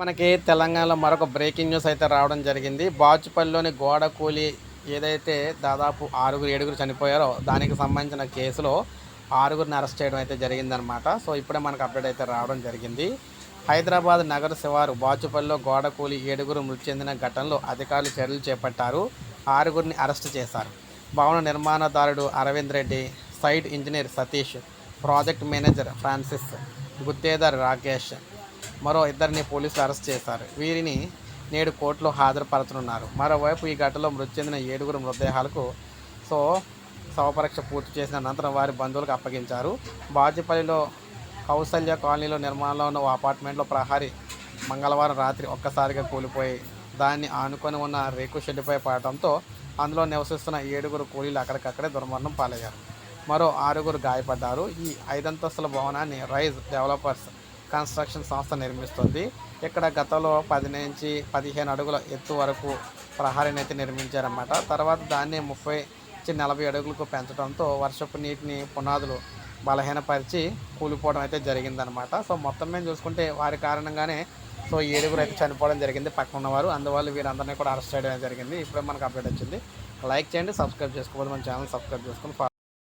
మనకి తెలంగాణలో మరొక బ్రేకింగ్ న్యూస్ అయితే రావడం జరిగింది. బాచుపల్లిలోని గోడ కూలి ఏదైతే దాదాపు ఆరుగురు ఏడుగురు చనిపోయారో దానికి సంబంధించిన కేసులో ఆరుగురిని అరెస్ట్ చేయడం అయితే జరిగిందనమాట సో ఇప్పుడే మనకు అప్డేట్ అయితే రావడం జరిగింది. హైదరాబాద్ నగర శివారు బాచుపల్లిలో గోడ కూలి ఏడుగురు మృతి చెందిన ఘటనలో అధికారులు చర్యలు చేపట్టారు. ఆరుగురిని అరెస్ట్ చేశారు. భవన నిర్మాణదారుడు Arvind Reddy site engineer Satish project manager Francis గుత్తేదార్ Rakesh మరో ఇద్దరిని పోలీసులు అరెస్ట్ చేశారు. వీరిని నేడు కోర్టులో హాజరుపరచనున్నారు. మరోవైపు ఈ ఘటనలో మృతి చెందిన ఏడుగురు మృతదేహాలకు సో శవపరీక్ష పూర్తి చేసిన అనంతరం వారి బంధువులకు అప్పగించారు. బాజిపల్లిలో కౌసల్య కాలనీలో నిర్మాణంలో ఉన్న ఓ అపార్ట్మెంట్లో ప్రహారీ మంగళవారం రాత్రి ఒక్కసారిగా కూలిపోయి దాన్ని ఆనుకొని ఉన్న రేకు షెడ్డుపై పడటంతో అందులో నివసిస్తున్న ఏడుగురు కూలీలు అక్కడికక్కడే దుర్మరణం పాలయ్యారు. మరో ఆరుగురు గాయపడ్డారు. ఈ ఐదంతస్తుల భవనాన్ని రైజ్ డెవలపర్స్ కన్స్ట్రక్షన్ సంస్థ నిర్మిస్తుంది. ఇక్కడ గతంలో పది నుంచి పదిహేను అడుగుల ఎత్తు వరకు ప్రహారీని అయితే నిర్మించారన్నమాట. తర్వాత దాన్ని ముప్పై నుంచి నలభై అడుగులకు పెంచడంతో వర్షపు నీటిని పునాదులు బలహీనపరిచి కూలిపోవడం అయితే జరిగిందనమాట సో మొత్తం మేము చూసుకుంటే వారి కారణంగానే సో ఏడుగురు అయితే చనిపోవడం జరిగింది పక్కన ఉన్నవారు. అందువల్ల వీరందరినీ కూడా అరెస్ట్ చేయడం జరిగింది. ఇప్పుడే మనకు అప్డేట్ వచ్చింది. లైక్ చేయండి సబ్స్క్రైబ్ చేసుకోవాలి మన ఛానల్ సబ్స్క్రైబ్ చేసుకొని